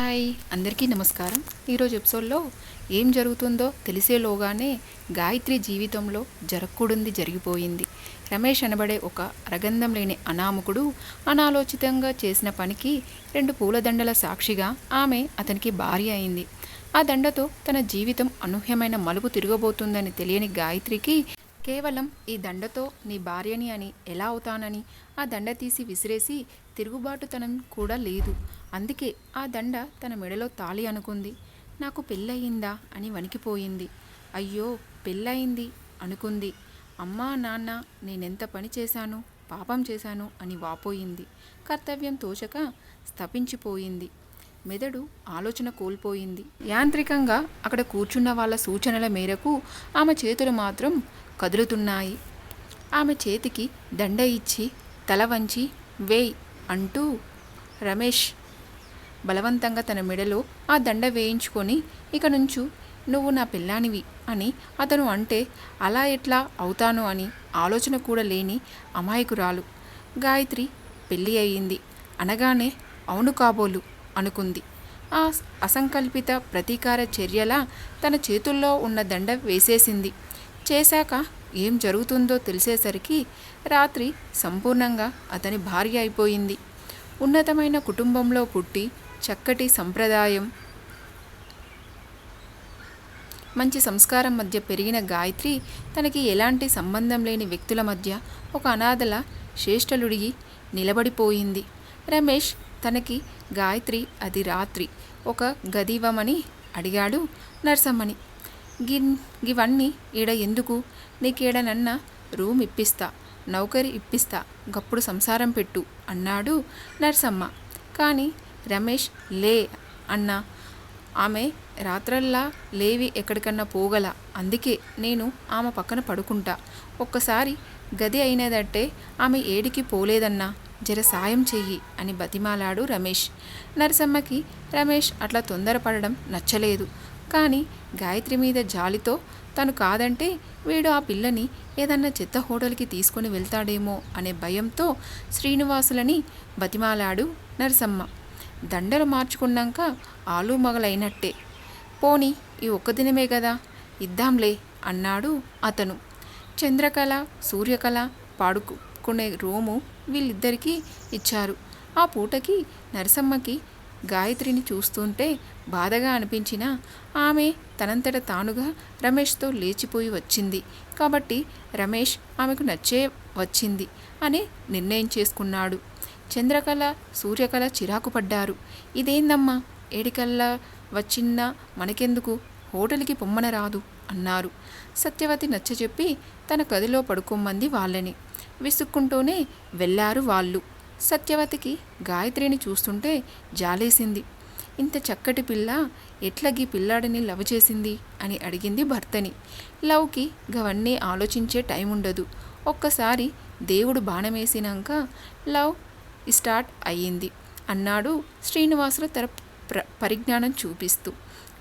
Hi అందరికీ నమస్కారం. ఈరోజు ఎపిసోడ్లో ఏం జరుగుతుందో తెలిసేలోగానే గాయత్రి జీవితంలో జరగకూడింది జరిగిపోయింది. రమేష్ అనబడే ఒక అరగంధం లేని అనామకుడు అనాలోచితంగా చేసిన పనికి రెండు పూలదండల సాక్షిగా ఆమె అతనికి భార్య అయింది. ఆ దండతో తన జీవితం అనూహ్యమైన మలుపు తిరగబోతుందని తెలియని గాయత్రికి కేవలం ఈ దండతో నీ భార్యని అని ఎలా అవుతానని ఆ దండ తీసి విసిరేసి తిరుగుబాటుతనం కూడా లేదు. అందుకే ఆ దండ తన మెడలో తాళి అనుకుంది. నాకు పెళ్ళయిందా అని వణికిపోయింది. అయ్యో పెళ్ళయింది అనుకుంది. అమ్మా నాన్న నేనెంత పని చేశాను? పాపం చేశాను అని వాపోయింది. కర్తవ్యం తోచక స్తపించిపోయింది. మెదడు ఆలోచన కోల్పోయింది. యాంత్రికంగా అక్కడ కూర్చున్న వాళ్ళ సూచనల మేరకు ఆమె చేతులు మాత్రం కదులుతున్నాయి. ఆమె చేతికి దండ ఇచ్చి తల వంచి వేయ్ అంటూ రమేష్ బలవంతంగా తన మెడలో ఆ దండ వేయించుకొని ఇక నుంచు నువ్వు నా పిల్లానివి అని అతను అంటే అలా ఎట్లా అవుతాను అని ఆలోచన కూడా లేని అమాయకురాలు. గాయత్రి పెళ్ళి అయ్యింది అనగానే అవును కాబోలు అనుకుంది. ఆ అసంకల్పిత ప్రతీకార చర్యలా తన చేతుల్లో ఉన్న దండ వేసేసింది. చేశాక ఏం జరుగుతుందో తెలిసేసరికి రాత్రి సంపూర్ణంగా అతని భార్య అయిపోయింది. ఉన్నతమైన కుటుంబంలో పుట్టి చక్కటి సంప్రదాయం మంచి సంస్కారం మధ్య పెరిగిన గాయత్రి తనకి ఎలాంటి సంబంధం లేని వ్యక్తుల మధ్య ఒక అనాథల శ్రేష్టలుడిగి నిలబడిపోయింది. రమేష్ తనకి గాయత్రి అది రాత్రి. ఒక గదివమని అడిగాడు నర్సమ్మని. గిన్ గివన్నీ ఈడ ఎందుకు? నీకేడనన్నా రూమ్ ఇప్పిస్తా నౌకరి ఇప్పిస్తా గప్పుడు సంసారం పెట్టు అన్నాడు నర్సమ్మ. కానీ రమేష్ లే అన్న. ఆమె రాత్రల్లా లేవి ఎక్కడికన్నా పోగల అందుకే నేను ఆమె పక్కన పడుకుంటా. ఒక్కసారి గది అయినదంటే ఆమె ఏడికి పోలేదన్నా. జర సాయం చెయ్యి అని బతిమాలాడు రమేష్. నరసమ్మకి రమేష్ అట్లా తొందరపడడం నచ్చలేదు. కానీ గాయత్రి మీద జాలితో తను కాదంటే వీడు ఆ పిల్లని ఏదన్నా చెత్త హోటల్కి తీసుకొని వెళ్తాడేమో అనే భయంతో శ్రీనివాసులని బతిమాలాడు నరసమ్మ. దండలు మార్చుకున్నాక ఆలు మగలైనట్టే. పోని ఈ ఒక్క దినమే కదా ఇద్దాంలే అన్నాడు అతను. చంద్రకళ సూర్యకళ పాడుకునే రూము వీళ్ళిద్దరికీ ఇచ్చారు. ఆ పూటకి నరసమ్మకి గాయత్రిని చూస్తుంటే బాధగా అనిపించినా ఆమె తనంతట తానుగా రమేష్తో లేచిపోయి వచ్చింది. కాబట్టి రమేష్ ఆమెకు నచ్చే వచ్చింది అని నిర్ణయం చేసుకున్నాడు. చంద్రకళ సూర్యకళ చిరాకు పడ్డారు. ఇదేందమ్మా? ఏడికల్లా వచ్చిన మనకెందుకు? హోటల్కి పొమ్మన రాదు అన్నారు. సత్యవతి నచ్చచెప్పి తన గదిలో పడుకోమంది వాళ్ళని. విసుక్కుంటూనే వెళ్ళారు వాళ్ళు. సత్యవతికి గాయత్రిని చూస్తుంటే జాలేసింది. ఇంత చక్కటి పిల్ల ఎట్లగి పిల్లాడిని లవ్ చేసింది అని అడిగింది భర్తని. లవ్కి గవన్నీ ఆలోచించే టైం ఉండదు. ఒక్కసారి దేవుడు బాణమేసినాక లవ్ స్టార్ట్ అయ్యింది. అన్నాడు శ్రీనివాసులు తన ప్ర పరిజ్ఞానం చూపిస్తూ.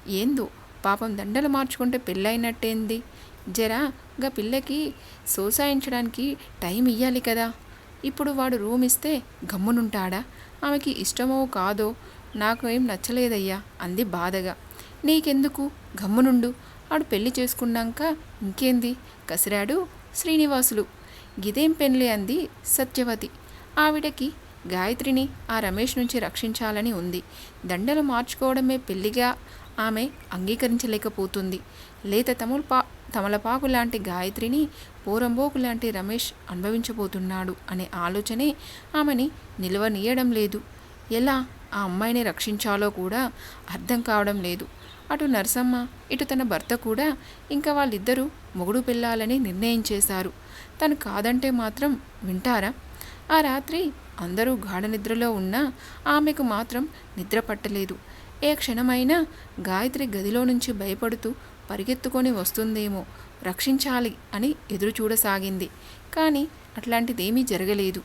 ఏందో పాపం దండలు మార్చుకుంటే పెళ్ళైనట్టేంది? జరా గా పిల్లకి సోసాయించడానికి టైం ఇయ్యాలి కదా. ఇప్పుడు వాడు రూమ్ ఇస్తే గమ్మునుంటాడా? ఆమెకి ఇష్టమో కాదో నాకు ఏం నచ్చలేదయ్యా అంది బాధగా. నీకెందుకు? గమ్మునుండు. ఆడు పెళ్ళి చేసుకున్నాక ఇంకేంది? కసిరాడు శ్రీనివాసులు. గిదేం పెళ్ళి అంది సత్యవతి. ఆవిడకి గాయత్రిని ఆ రమేష్ నుంచి రక్షించాలని ఉంది. దండలు మార్చుకోవడమే పెళ్ళిగా ఆమె అంగీకరించలేకపోతుంది. లేత తముల్పా తమలపాకు లాంటి గాయత్రిని పోరంబోకు లాంటి రమేష్ అనుభవించబోతున్నాడు అనే ఆలోచనే ఆమెని నిలవనీయడం లేదు. ఎలా ఆ అమ్మాయిని రక్షించాలో కూడా అర్థం కావడం లేదు. అటు నరసమ్మ ఇటు తన భర్త కూడా ఇంకా వాళ్ళిద్దరూ మొగుడు పెళ్ళాలని నిర్ణయం చేశారు. తను కాదంటే మాత్రం వింటారా? ఆ రాత్రి అందరూ గాఢ నిద్రలో ఉన్నా ఆమెకు మాత్రం నిద్ర పట్టలేదు. ఏ క్షణమైనా గాయత్రి గదిలో నుంచి భయపడుతూ పరిగెత్తుకొని వస్తుందేమో రక్షించాలి అని ఎదురు చూడసాగింది. కానీ అట్లాంటిదేమీ జరగలేదు.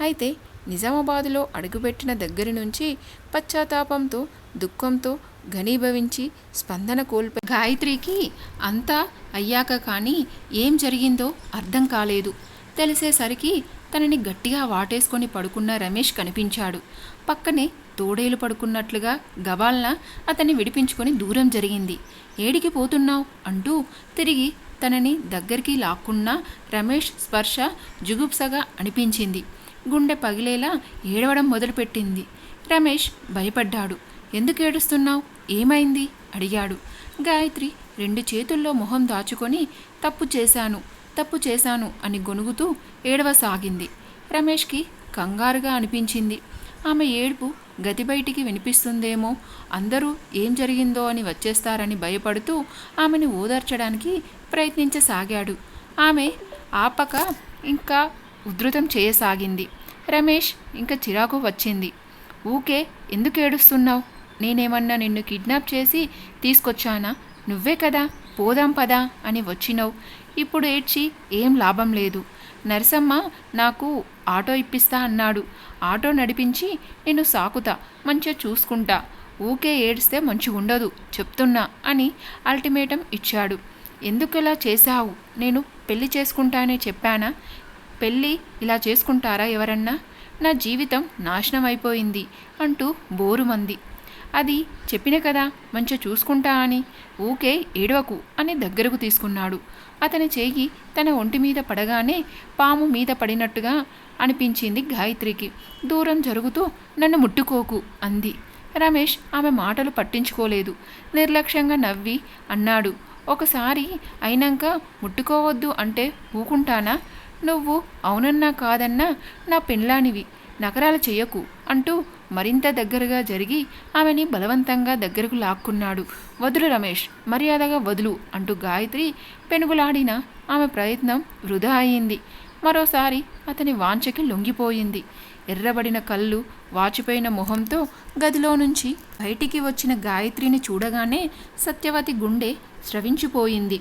అయితే నిజామాబాదులో అడుగుపెట్టిన దగ్గరి నుంచి పశ్చాత్తాపంతో దుఃఖంతో ఘనీభవించి స్పందన కోల్ప గాయత్రికి అంతా అయ్యాక కానీ ఏం జరిగిందో అర్థం కాలేదు. తెలిసేసరికి తనని గట్టిగా వాటేసుకొని పడుకున్న రమేష్ కనిపించాడు. పక్కనే తోడేలు పడుకున్నట్లుగా గబాల్న అతన్ని విడిపించుకొని దూరం జరిగింది. ఏడికి పోతున్నావు? అంటూ తిరిగి తనని దగ్గరికి లాక్కున్న రమేష్ స్పర్శ జుగుప్సగా అనిపించింది. గుండె పగిలేలా ఏడవడం మొదలుపెట్టింది. రమేష్ భయపడ్డాడు. ఎందుకు ఏడుస్తున్నావు? ఏమైంది? అడిగాడు. గాయత్రి రెండు చేతుల్లో మొహం దాచుకొని తప్పు చేశాను తప్పు చేశాను అని గొనుగుతూ ఏడవసాగింది. రమేష్కి కంగారుగా అనిపించింది. ఆమె ఏడుపు గది బయటికి వినిపిస్తుందేమో? అందరూ ఏం జరిగిందో అని వచ్చేస్తారని భయపడుతూ ఆమెను ఓదార్చడానికి ప్రయత్నించసాగాడు. ఆమె ఆపక ఇంకా ఉధృతం చేయసాగింది. రమేష్ ఇంకా చిరాకు వచ్చింది. ఊకే ఎందుకు ఏడుస్తున్నావు? నేనేమన్నా నిన్ను కిడ్నాప్ చేసి తీసుకొచ్చానా? నువ్వే కదా పోదాం పదా అని వచ్చినావు. ఇప్పుడు ఏడ్చి ఏం లాభం లేదు. నరసమ్మ నాకు ఆటో ఇప్పిస్తా అన్నాడు. ఆటో నడిపించి నేను సాకుతా మంచిగా చూసుకుంటా. ఊకే ఏడిస్తే మంచిగుండదు చెప్తున్నా అని అల్టిమేటం ఇచ్చాడు. ఎందుకు ఇలా చేశావు? నేను పెళ్ళి చేసుకుంటానే చెప్పానా? పెళ్ళి ఇలా చేసుకుంటారా ఎవరన్నా? నా జీవితం నాశనం అయిపోయింది అంటూ బోరుమంది. అది చెప్పిన కదా మంచిగా చూసుకుంటా అని. ఊకే ఏడవకు అని దగ్గరకు తీసుకున్నాడు. అతని చేయి తన ఒంటి మీద పడగానే పాము మీద పడినట్టుగా అనిపించింది గాయత్రికి. దూరం జరుగుతూ నన్ను ముట్టుకోకు అంది. రమేష్ ఆమె మాటలు పట్టించుకోలేదు. నిర్లక్ష్యంగా నవ్వి అన్నాడు. ఒకసారి అయినాక ముట్టుకోవద్దు అంటే ఊకుంటానా? నువ్వు అవునన్నా కాదన్నా నా పెండ్లానివి. నగరాలు చెయ్యకు అంటూ మరింత దగ్గరగా జరిగి ఆమెని బలవంతంగా దగ్గరకు లాక్కున్నాడు. వదులు రమేష్ మర్యాదగా వదులు అంటూ గాయత్రి పెనుగులాడిన ఆమె ప్రయత్నం వృధా అయింది. మరోసారి అతని వాంఛకి లొంగిపోయింది. ఎర్రబడిన కళ్ళు వాచిపోయిన మొహంతో గదిలో నుంచి బయటికి వచ్చిన గాయత్రిని చూడగానే సత్యవతి గుండె స్రవించిపోయింది.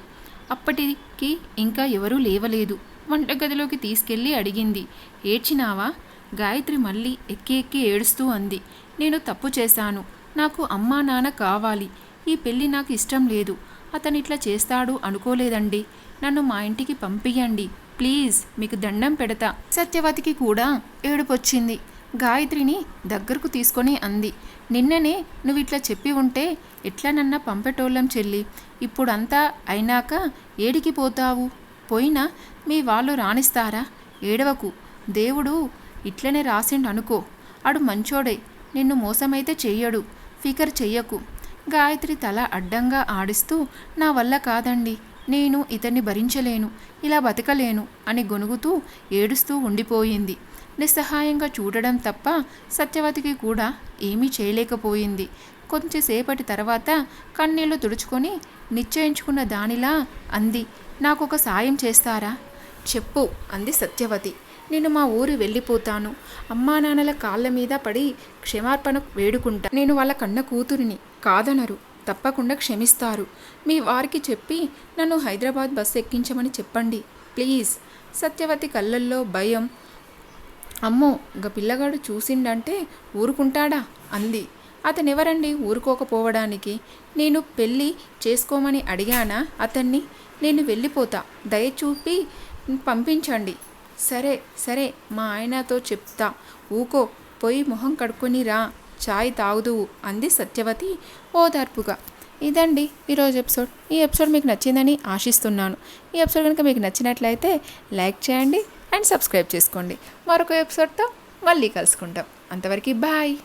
అప్పటికి ఇంకా ఎవరూ లేవలేదు. వంటగదిలోకి తీసుకెళ్ళి అడిగింది ఏడ్చినావా? గాయత్రి మళ్ళీ ఎక్కి ఎక్కి ఏడుస్తూ అంది. నేను తప్పు చేశాను. నాకు అమ్మా నాన్న కావాలి. ఈ పెళ్ళి నాకు ఇష్టం లేదు. అతను ఇట్లా చేస్తాడు అనుకోలేదండి. నన్ను మా ఇంటికి పంపియండి. ప్లీజ్ మీకు దండం పెడతా. సత్యవతికి కూడా ఏడుపొచ్చింది. గాయత్రిని దగ్గరకు తీసుకొని అంది. నిన్ననే నువ్వు ఇట్లా చెప్పి ఉంటే ఎట్లనన్నా పంపేటోళ్ళం చెల్లి? ఇప్పుడంతా అయినాక ఏడికి పోతావు? పోయినా మీ వాళ్ళు రాణిస్తారా? ఏడవకు. దేవుడు ఇట్లనే రాసిండు అనుకో. అడు మంచోడే నిన్ను మోసమైతే చెయ్యడు ఫికర్ చెయ్యకు. గాయత్రి తల అడ్డంగా ఆడిస్తూ నా వల్ల కాదండి నేను ఇతన్ని భరించలేను ఇలా బతకలేను అని గొనుగుతూ ఏడుస్తూ ఉండిపోయింది. నిస్సహాయంగా చూడడం తప్ప సత్యవతికి కూడా ఏమీ చేయలేకపోయింది. కొంచెంసేపటి తర్వాత కన్నీళ్ళు తుడుచుకొని నిశ్చయించుకున్న దానిలా అంది నాకొక సాయం చేస్తారా? చెప్పు అంది సత్యవతి. నేను మా ఊరు వెళ్ళిపోతాను. అమ్మా నాన్నల కాళ్ళ మీద పడి క్షమార్పణ వేడుకుంటా. నేను వాళ్ళ కన్న కూతురిని కాదనరు తప్పకుండా క్షమిస్తారు. మీ వారికి చెప్పి నన్ను హైదరాబాద్ బస్సు ఎక్కించమని చెప్పండి. ప్లీజ్. సత్యవతి కళ్ళల్లో భయం. అమ్మో ఇంక పిల్లగాడు చూసిండంటే ఊరుకుంటాడా? అంది. అతనెవరండి ఊరుకోకపోవడానికి? నేను పెళ్ళి చేసుకోమని అడిగానా? అతన్ని నేను వెళ్ళిపోతా. దయచూపి పంపించండి. సరే సరే మా ఆయనతో చెప్తా. ఊకో పోయి మొహం కడుక్కొని రా చాయ్ తాగుదువు అంది సత్యవతి ఓదార్పుగా. ఇదండి ఈరోజు ఎపిసోడ్. ఈ ఎపిసోడ్ మీకు నచ్చిందని ఆశిస్తున్నాను. ఈ ఎపిసోడ్ కనుక మీకు నచ్చినట్లయితే లైక్ చేయండి అండ్ సబ్స్క్రైబ్ చేసుకోండి. మరొక ఎపిసోడ్తో మళ్ళీ కలుసుకుంటాం. అంతవరకు బాయ్.